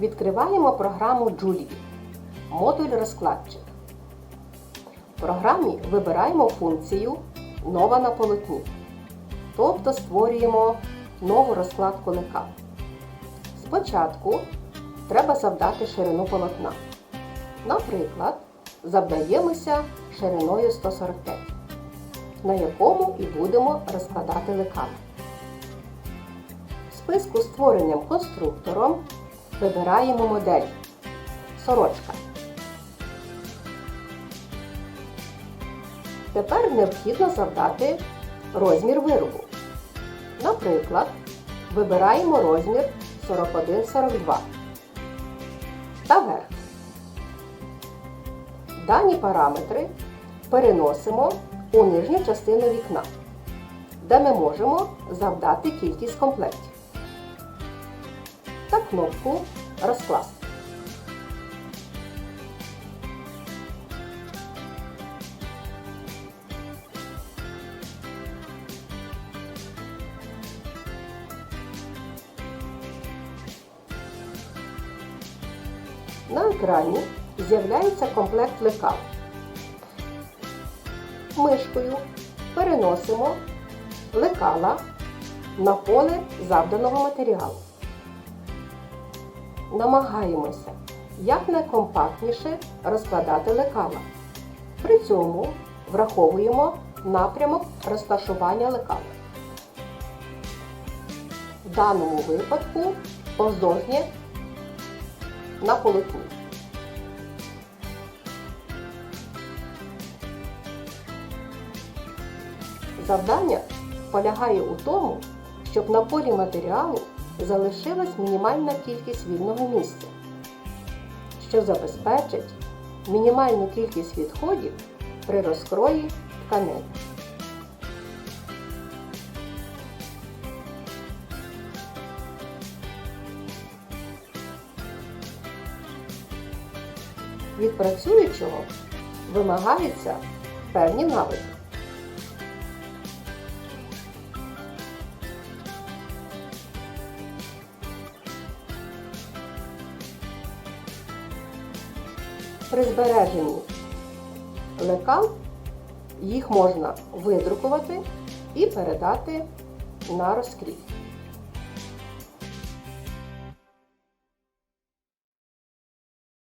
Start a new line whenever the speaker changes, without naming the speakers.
Відкриваємо програму Julie. Модуль розкладчик. В програмі вибираємо функцію Нова на полотні. Тобто створюємо нову розкладку лекал. Спочатку треба завдати ширину полотна. Наприклад, завдаємося шириною 145, на якому і будемо розкладати лекала. В списку з створенням конструктором вибираємо модель сорочка. Тепер необхідно завдати розмір виробу. Наприклад, вибираємо розмір 41-42 та верх. Дані параметри переносимо у нижню частину вікна, де ми можемо завдати кількість комплектів та кнопку Розкласти. На екрані з'являється комплект лекал. Мишкою переносимо лекала на поле завданого матеріалу. Намагаємося якнайкомпактніше розкладати лекала. При цьому враховуємо напрямок розташування лекала. В даному випадку повздовжнє на полотні. Завдання полягає у тому, щоб на полі матеріалу залишилась мінімальна кількість вільного місця, що забезпечить мінімальну кількість відходів при розкрої тканин. Від працюючого вимагаються певні навики. При збереженні лекал їх можна видрукувати і передати на розкрій.